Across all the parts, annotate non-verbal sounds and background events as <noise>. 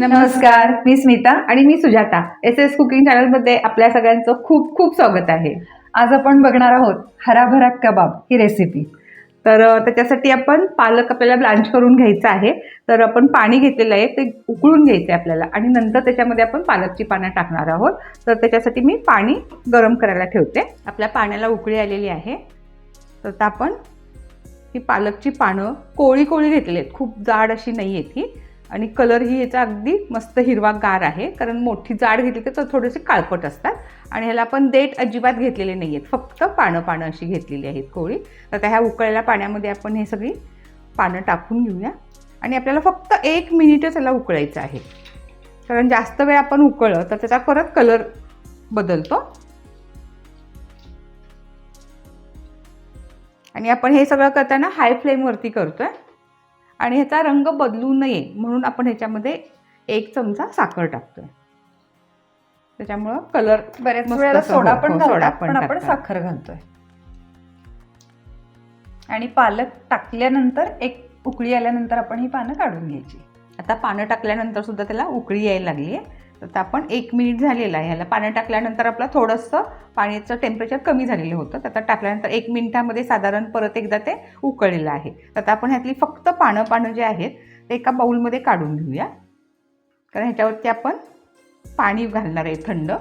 नमस्कार मी स्मिता आणि मी सुजाता. एस एस कुकिंग चॅनलमध्ये आपल्या सगळ्यांचं खूप खूप स्वागत आहे. आज आपण बघणार आहोत हराभरा कबाब ही रेसिपी तर त्याच्यासाठी आपण पालक आपल्याला ब्लांच करून घ्यायचं आहे. तर आपण पाणी घेतलेलं आहे ते उकळून घ्यायचं आहे आपल्याला. आणि नंतर त्याच्यामध्ये आपण पालकची पानं टाकणार आहोत. तर त्याच्यासाठी मी पाणी गरम करायला ठेवते. आपल्या पाण्याला उकळी आलेली आहे. तर आता आपण ही पालकची पानं कोळी कोळी घेतलेली आहेत. खूप जाड अशी नाही आहेत ही आणि कलर ही याचा अगदी मस्त हिरवा गार आहे. कारण मोठी जाड घेतली तर थोडेसे काळपट असतात. आणि ह्याला आपण देठ अजिबात घेतलेले नाही आहेत फक्त पानं पानं अशी घेतलेली आहेत कोळी. तर त्या ह्या उकळलेल्या पाण्यामध्ये आपण हे सगळी पानं टाकून घेऊया. आणि आपल्याला फक्त एक मिनिटच याला उकळायचं आहे. कारण जास्त वेळ आपण उकळलं तर त्याचा परत कलर बदलतो. आणि आपण हे सगळं करताना हाय फ्लेमवरती करतोय. आणि ह्याचा रंग बदलू नये म्हणून आपण ह्याच्यामध्ये एक चमचा साखर टाकतोय. त्याच्यामुळं कलर बऱ्याच वेळेला सोडा हो, पण हो, सोडा पण पण आपण. साखर घालतोय. आणि पालक टाकल्यानंतर एक उकळी आल्यानंतर आपण ही पानं काढून घ्यायची. आता पानं टाकल्यानंतर सुद्धा त्याला उकळी यायला लागली आहे तर आता आपण एक मिनिट झालेलं आहे. ह्याला पानं टाकल्यानंतर आपलं थोडंसं पाण्याचं टेम्परेचर कमी झालेलं होतं. तर आता टाकल्यानंतर एक मिनिटामध्ये साधारण परत एकदा ते उकळलेलं आहे. तर आता आपण ह्यातली फक्त पानं पानं जे आहेत ते एका बाऊलमध्ये काढून घेऊया. कारण ह्याच्यावरती आपण पाणी घालणार आहे थंड.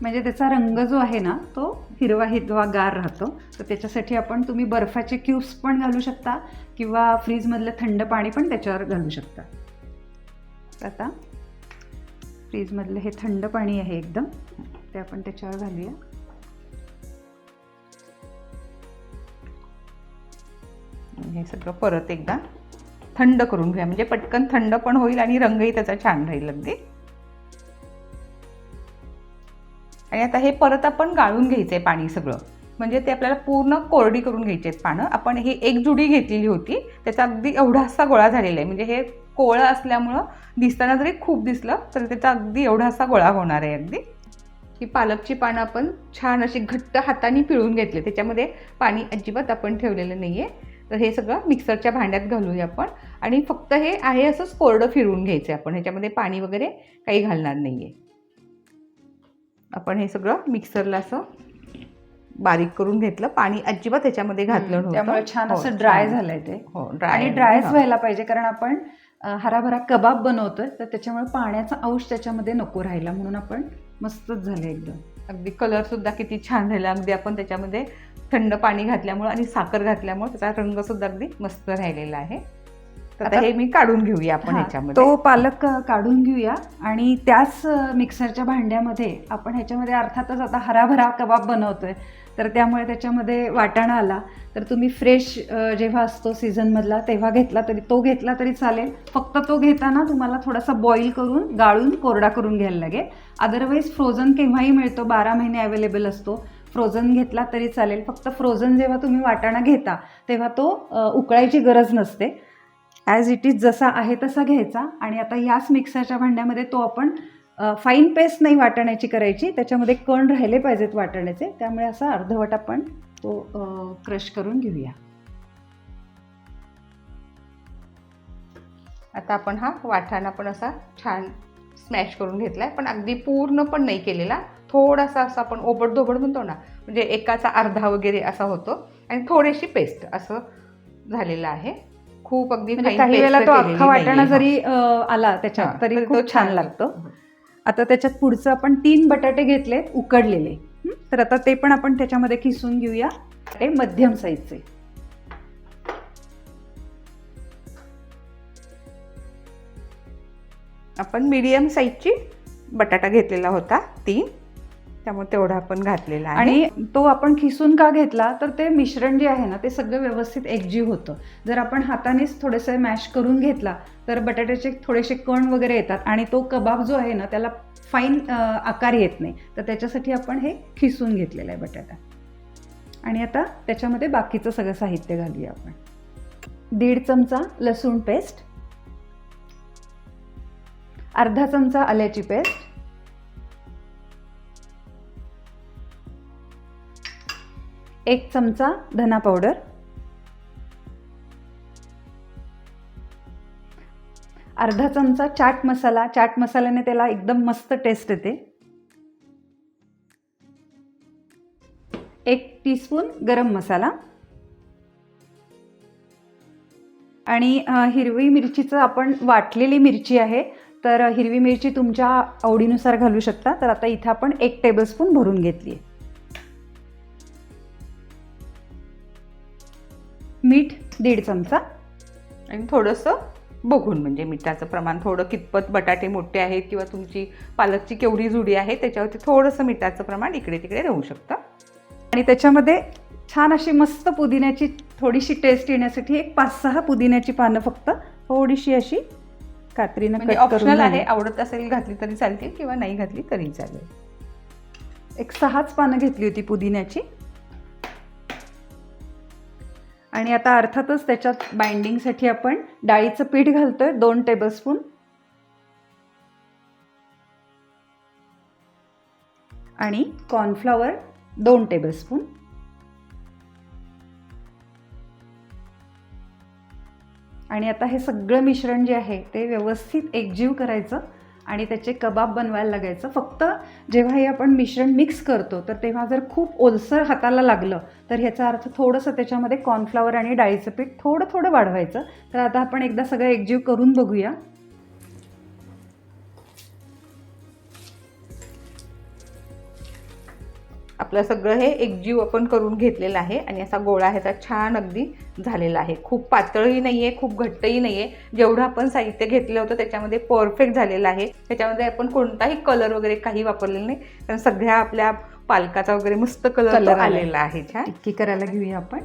म्हणजे त्याचा रंग जो आहे ना तो हिरवा हिरवा गार राहतो. तर त्याच्यासाठी आपण तुम्ही बर्फाचे क्यूब्स पण घालू शकता किंवा फ्रीजमधलं थंड पाणी पण त्याच्यावर घालू शकता. आता फ्रीजमधलं हे थंड पाणी आहे एकदम ते आपण त्याच्यावर घालूया. हे सगळं परत एकदा थंड करून घेऊया. म्हणजे पटकन थंड पण होईल आणि रंगही त्याचा छान राहील अगदी. आणि आता हे परत आपण गाळून घ्यायचं आहे पाणी सगळं. म्हणजे ते आपल्याला पूर्ण कोरडी करून घ्यायची आहेत पानं. आपण ही एक जुडी घेतलेली होती. त्याचा अगदी एवढासा गोळा झालेला आहे. म्हणजे हे कोळं असल्यामुळं दिसताना जरी खूप दिसलं तरी त्याचा अगदी एवढासा गोळा होणार आहे अगदी. ही पालकची पानं आपण छान अशी घट्ट हाताने पिळून घेतले. त्याच्यामध्ये पाणी अजिबात आपण ठेवलेलं नाही आहे तर हे सगळं मिक्सरच्या भांड्यात घालूया आपण. आणि फक्त हे आहे असंच कोरडं फिरवून घ्यायचं आहे आपण. ह्याच्यामध्ये पाणी वगैरे काही घालणार नाही आहे आपण हे सगळं मिक्सरला असं बारीक करून घेतलं. पाणी अजिबात ह्याच्यामध्ये घातलं नव्हतं. त्यामुळे छान हो, असं ड्राय. झालंय ते. हो आणि ड्राय ड्रायच व्हायला पाहिजे कारण आपण हराभरा कबाब बनवतोय तर त्याच्यामुळे पाण्याचा अंश त्याच्यामध्ये नको राहिला म्हणून आपण मस्तच झालं एकदम. अगदी कलर सुद्धा किती छान झाला. अगदी आपण त्याच्यामध्ये थंड पाणी घातल्यामुळं आणि साखर घातल्यामुळे त्याचा रंग सुद्धा अगदी मस्त राहिलेला आहे. तर हे मी काढून घेऊया आपण ह्याच्यामध्ये तो पालक काढून घेऊया आणि त्याच मिक्सरच्या भांड्यामध्ये आपण ह्याच्यामध्ये अर्थातच आता हराभरा कबाब बनवतोय. तर त्यामुळे त्याच्यामध्ये वाटाणा आला. तर तुम्ही फ्रेश जेव्हा असतो सीझनमधला तेव्हा घेतला तरी तो घेतला तरी चालेल. फक्त तो घेताना तुम्हाला थोडासा बॉईल करून गाळून कोरडा करून घ्यायला लागेल. अदरवाईज फ्रोझन केव्हाही मिळतो बारा महिने अवेलेबल असतो. फ्रोझन घेतला तरी चालेल. फक्त फ्रोझन जेव्हा तुम्ही वाटाणा घेता तेव्हा तो उकळायची गरज नसते. ॲज इट इज जसा आहे तसा घ्यायचा. आणि आता याच मिक्सरच्या भांड्यामध्ये तो आपण फाईन पेस्ट नाही वाटाण्याची करायची त्याच्यामध्ये कण राहिले पाहिजेत वाटाण्याचे त्यामुळे असा अर्धवट आपण तो क्रश करून घेऊया. आता आपण हा वाटाणा पण असा छान स्मॅश करून घेतलाय पण अगदी पूर्ण पण नाही केलेला. थोडासा असा आपण ओबड धोबड म्हणतो ना म्हणजे एकाचा अर्धा वगैरे असा होतो. आणि थोडीशी पेस्ट असं झालेलं आहे. खूप अगदी म्हणजे काही वेळेला तो अख्खा वाटाणा. जरी आला त्याच्यात तरी तो खूप छान लागतो. आता त्याच्यात पुढचं आपण तीन बटाटे घेतलेत उकडलेले. तर आता ते पण आपण त्याच्यामध्ये किसून घेऊया. ते मध्यम साईजचे आपण मीडियम साईजची बटाटा घेतलेला होता तीन. त्यामुळे तेवढा आपण घातलेला आहे. आणि तो आपण खिसून का घेतला तर ते मिश्रण जे आहे ना ते सगळं व्यवस्थित एकजीव होतं. जर आपण हातानेच थोडंसं मॅश करून घेतला तर बटाट्याचे थोडेसे कण वगैरे येतात आणि तो कबाब जो आहे ना त्याला फाईन आकार येत नाही. तर त्याच्यासाठी आपण हे खिसून घेतलेलं आहे बटाटा. आणि आता त्याच्यामध्ये बाकीचं सगळं साहित्य घालूया आपण. दीड चमचा लसूण पेस्ट अर्धा चमचा आल्याची पेस्ट एक चमचा धना पावडर अर्धा चमचा चाट मसाला चाट मसाल्याने त्याला एकदम मस्त टेस्ट येते. एक टीस्पून गरम मसाला. आणि हिरवी मिरचीचं आपण वाटलेली मिरची आहे तर हिरवी मिरची तुमच्या आवडीनुसार घालू शकता. तर आता इथं आपण एक टेबलस्पून भरून घेतली आहे मीठ दीड चमचा आणि थोडंसं बघून म्हणजे मिठाचं प्रमाण थोडं कितपत बटाटे मोठे आहेत किंवा तुमची पालकची केवढी जुडी आहे त्याच्यावरती थोडंसं मिठाचं प्रमाण इकडे तिकडे राहू शकतं. आणि त्याच्यामध्ये छान अशी मस्त पुदिन्याची थोडीशी टेस्ट येण्यासाठी एक पाच सहा पुदिन्याची पानं फक्त थोडीशी अशी कात्रीनं म्हणजे ऑप्शनल आहे घालून. आवडत असेल घातली तरी चालतील किंवा नाही घातली तरी चालेल. एक सहाच पानं घेतली होती पुदिन्याची. आणि आता अर्थातच त्याच्यात बाइंडिंगसाठी आपण डाळीचं पीठ घालतोय दोन टेबलस्पून आणि कॉर्नफ्लॉवर दोन टेबलस्पून आणि आता हे सगळं मिश्रण जे आहे ते व्यवस्थित एकजीव करायचं. आणि त्याचे कबाब बनवायला लागायचं. फक्त जेव्हा हे आपण मिश्रण मिक्स करतो तर तेव्हा जर खूप ओलसर हाताला लागलं तर ह्याचा अर्थ थोडंसं त्याच्यामध्ये कॉर्नफ्लॉवर आणि डाळीचं पीठ थोडं थोडं वाढवायचं. तर आता आपण एकदा सगळं एकजीव करून बघूया. आपलं सगळं हे एकजीव आपण करून घेतलेलं आहे आणि असा गोळा ह्याचा छान अगदी झालेला आहे. खूप पातळही नाही आहे खूप घट्टही नाही आहे जेवढं आपण साहित्य घेतलं होतं त्याच्यामध्ये परफेक्ट झालेलं आहे. त्याच्यामध्ये आपण कोणताही कलर वगैरे काही वापरलेलं नाही. कारण सगळ्या आपल्या पालकाचा वगैरे मस्त कलर. आलेला आहे. छान. टिक्की करायला घेऊया आपण.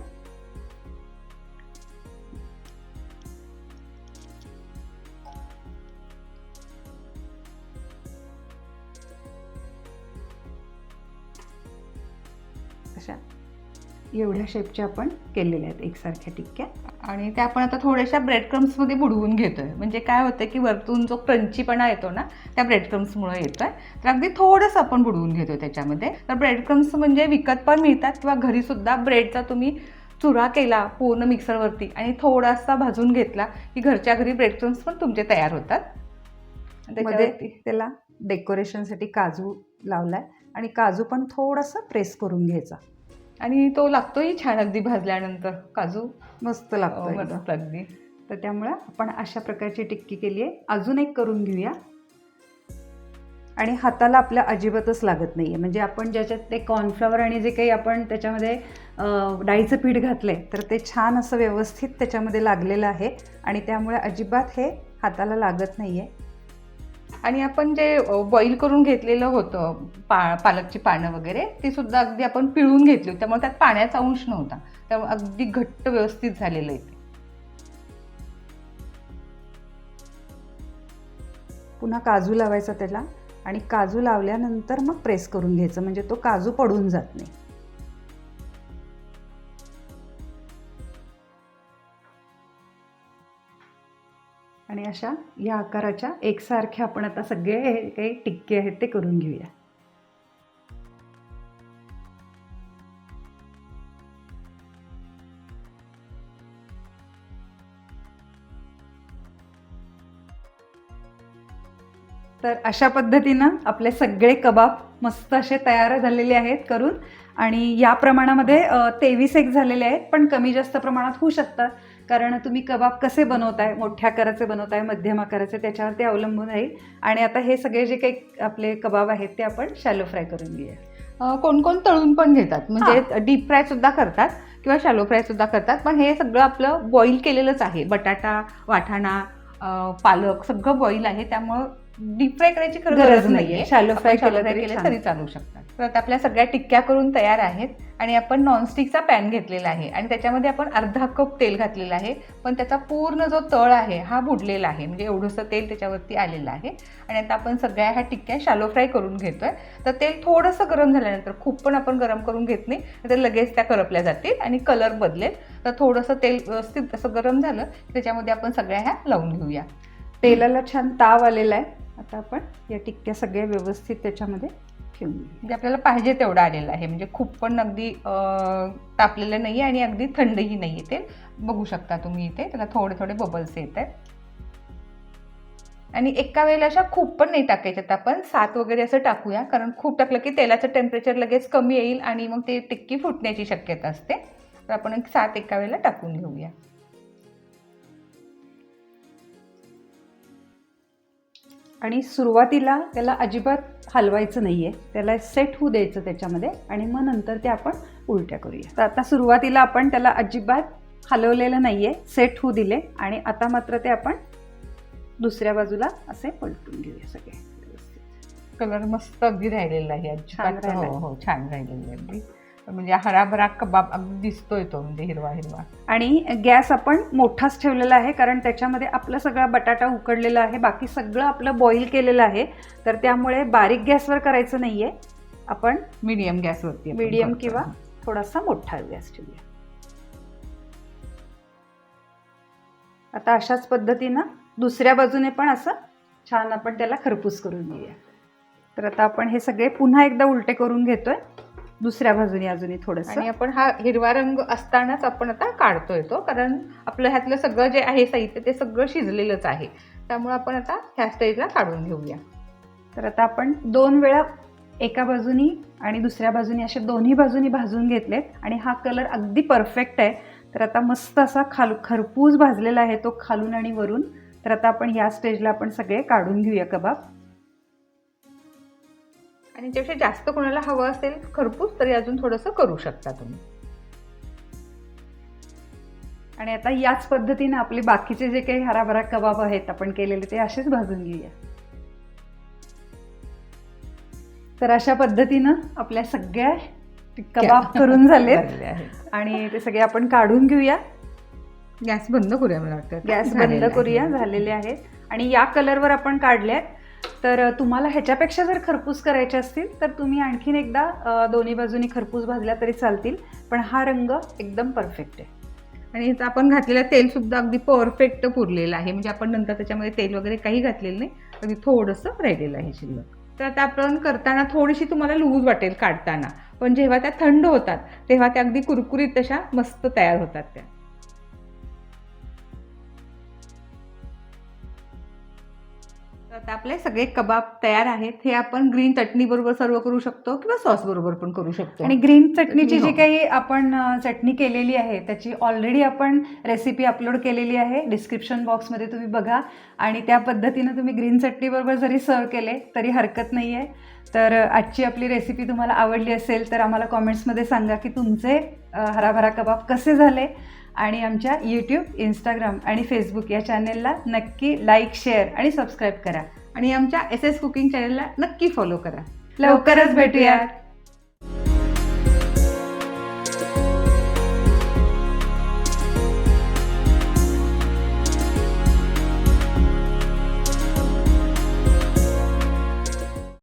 अशा. एवढ्या शेपच्या आपण केलेल्या आहेत एकसारख्या टिक्क्या. आणि त्या आपण आता थोड्याशा ब्रेड क्रम्समध्ये बुडवून घेतोय. म्हणजे काय होतं की वरतून जो क्रंचीपणा येतो ना त्या ब्रेड क्रम्समुळे येतोय. तर अगदी थोडंसं आपण बुडवून घेतोय त्याच्यामध्ये. तर ब्रेड क्रम्स म्हणजे विकत पण मिळतात किंवा घरी सुद्धा ब्रेडचा तुम्ही चुरा केला पूर्ण मिक्सरवरती आणि थोडासा भाजून घेतला की घरच्या घरी ब्रेड क्रम्स पण तुमचे तयार होतात. त्याच्यावरती त्याला डेकोरेशनसाठी काजू लावलाय आणि काजू पण थोडासा प्रेस करून घ्यायचा. आणि तो लागतोही छान अगदी भाजल्यानंतर. काजू? मस्त लागतो. मस्त अगदी. तर त्यामुळे आपण अशा प्रकारची टिक्की केली आहे. अजून एक करून घेऊया. आणि हाताला आपल्या अजिबातच लागत नाही आहे म्हणजे आपण ज्याच्यात ते कॉर्नफ्लॉवर आणि जे काही आपण त्याच्यामध्ये डाळीचं पीठ घातलं आहे तर ते छान असं व्यवस्थित त्याच्यामध्ये लागलेलं आहे. आणि त्यामुळे अजिबात हे हाताला लागत नाही आहे आणि आपण जे बॉईल करून घेतलेलं होतं पा पालकची पानं वगैरे ती सुद्धा अगदी आपण पिळून घेतली होती. त्यामुळे त्यात पाण्याचा अंश नव्हता. त्यामुळे अगदी घट्ट व्यवस्थित झालेलं आहे ते. पुन्हा काजू लावायचा त्याला. आणि काजू लावल्यानंतर मग प्रेस करून घ्यायचं. म्हणजे तो काजू पडून जात नाही. आणि अशा या आकाराच्या एकसारख्या आपण आता सगळे हे काही टिक्के आहेत ते करून घेऊया. तर अशा पद्धतीनं आपले सगळे कबाब मस्त असे तयार झालेले आहेत करून. आणि या प्रमाणामध्ये तेवीस एक झालेले आहेत पण कमी जास्त प्रमाणात होऊ शकतात. कारण तुम्ही कबाब कसे बनवताय मोठ्या आकाराचे बनवताय मध्यम आकाराचे त्याच्यावर ते अवलंबून राहील. आणि आता हे सगळे जे काही आपले कबाब आहेत ते आपण शॅलो फ्राय करून घेऊया. कोण कोण तळून पण घेतात. म्हणजे डीप फ्राय सुद्धा करतात किंवा शॅलो फ्राय सुद्धा करतात. पण हे सगळं आपलं बॉईल केलेलंच आहे. बटाटा वाटाणा पालक सगळं बॉईल आहे. त्यामुळं डीप फ्राय करायची खरं गरज नाहीये. आपण shallow केलं तरी चालू शकतात तर आता आपल्या सगळ्या टिक्क्या करून तयार आहेत आणि आपण नॉनस्टिकचा पॅन घेतलेला आहे. आणि त्याच्यामध्ये आपण अर्धा कप तेल घातलेलं आहे. पण त्याचा पूर्ण जो तळ आहे हा बुडलेला आहे. म्हणजे एवढंसं तेल त्याच्यावरती आलेलं आहे. आणि आता आपण सगळ्या ह्या टिक्क्या शालो फ्राय करून घेतोय. तर तेल थोडंसं गरम झाल्यानंतर खूप पण आपण गरम करून घेत नाही. तर लगेच त्या करपल्या जातील आणि कलर बदलेल. तर थोडंसं तेल व्यवस्थित असं गरम झालं त्याच्यामध्ये आपण सगळ्या ह्या लावून घेऊया. तेलाला छान ताव आलेला आहे. आता आपण या टिक्क्या सगळ्या व्यवस्थित त्याच्यामध्ये ठेवून म्हणजे आपल्याला पाहिजे तेवढं आलेलं आहे. म्हणजे खूप पण अगदी तापलेलं नाही आणि अगदी थंडही नाही आहे ते. बघू शकता तुम्ही इथे. त्याला थोडे थोडे बबल्स येत आहेत. आणि एका वेळेला अशा खूप पण नाही टाकायच्यात आपण सात वगैरे असं टाकूया. कारण खूप टाकलं की तेलाचं टेम्परेचर लगेच कमी येईल आणि मग ते टिक्की फुटण्याची शक्यता असते. तर आपण सात एका वेळेला टाकून घेऊया. आणि सुरुवातीला त्याला अजिबात हलवायचं नाही आहे त्याला सेट होऊ द्यायचं त्याच्यामध्ये आणि मग नंतर ते आपण उलट्या करूया. तर आता सुरुवातीला आपण त्याला अजिबात हलवलेलं नाही आहे सेट होऊ दिले आणि आता मात्र ते आपण दुसऱ्या बाजूला असे पलटून घेऊया सगळे. कलर मस्त अगदी राहिलेला आहे. छान. हो हो छान राहिलेला आहे अगदी. म्हणजे हराभरा कबाब अगदी दिसतोय तो म्हणजे हिरवा हिरवा. आणि गॅस आपण मोठाच ठेवलेला आहे कारण त्याच्यामध्ये आपला सगळा बटाटा उकडलेला आहे बाकी सगळं आपलं बॉईल केलेलं आहे. तर त्यामुळे बारीक गॅसवर करायचं नाही आहे आपण मीडियम गॅसवरती मीडियम. किंवा थोडासा मोठा गॅस ठेवूया. आता अशाच पद्धतीनं दुसऱ्या बाजूने पण असं छान आपण त्याला खरपूस करून घेऊया. तर आता आपण हे सगळे पुन्हा एकदा उलटे करून घेतोय. दुसऱ्या बाजूने अजूनही थोडंसं. आणि आपण हा हिरवा रंग असतानाच आपण आता काढतोय तो कारण आपलं ह्यातलं सगळं जे आहे साहित्य ते सगळं शिजलेलंच आहे. त्यामुळे आपण आता ह्या स्टेजला काढून घेऊया. तर आता आपण दोन वेळा एका बाजूनी आणि दुसऱ्या बाजूनी असे दोन्ही बाजूनी भाजून घेतलेत आणि हा कलर अगदी परफेक्ट आहे. तर आता मस्त असा खालू खरपूस भाजलेला आहे तो खालून आणि वरून. तर आता आपण या स्टेजला आपण सगळे काढून घेऊया कबाब. आणि त्यापेक्षा जास्त कोणाला हवं असेल खरपूस तरी अजून थोडंसं करू शकता तुम्ही. आणि आता याच पद्धतीने आपले बाकीचे जे काही हराभरा कबाब आहेत आपण केलेले ते असेच भाजून घेऊया. तर अशा पद्धतीनं आपल्या सगळ्या कबाब <laughs> करून आहेत. आणि ते सगळे आपण काढून घेऊया. गॅस बंद करूया मला वाटतं. गॅस बंद. करूया झालेले आहेत. आणि या कलरवर आपण काढले आहेत तर तुम्हाला ह्याच्यापेक्षा जर खरपूस करायचे असतील तर तुम्ही आणखीन एकदा दोन्ही बाजूनी खरपूस भाजल्या तरी चालतील पण हा रंग एकदम परफेक्ट आहे. आणि इथं आपण घातलेलं तेल सुद्धा अगदी परफेक्ट पुरलेलं आहे. म्हणजे आपण नंतर त्याच्यामध्ये तेल वगैरे काही घातलेलं नाही अगदी थोडंसं राहिलेलं आहे शिल्लक. तर आता आपण करताना थोडीशी तुम्हाला लूज वाटेल काढताना. पण जेव्हा त्या थंड होतात तेव्हा त्या अगदी कुरकुरीत तशा मस्त तयार होतात त्या. तर आता आपले सगळे कबाब तयार आहेत. हे आपण ग्रीन चटणी बरोबर सर्व करू शकतो किंवा सॉस बरोबर पण करू शकतो. आणि ग्रीन चटणीची. जी काही आपण चटणी केलेली आहे त्याची ऑलरेडी आपण रेसिपी अपलोड केलेली आहे. डिस्क्रिप्शन बॉक्समध्ये तुम्ही बघा. आणि त्या पद्धतीनं तुम्ही ग्रीन चटणीबरोबर जरी सर्व केले तरी हरकत नाही आहे तर आजची आपली रेसिपी तुम्हाला आवडली असेल तर आम्हाला कॉमेंट्समध्ये सांगा की तुमचे हराभरा कबाब कसे झाले? आणि आमच्या यूट्यूब इंस्टाग्राम आणि फेसबुक या चॅनेलला नक्की लाईक शेअर आणि सबस्क्राईब करा. आणि आमच्या एस एस कुकिंग चॅनलला नक्की फॉलो करा. लवकरच भेटूयात.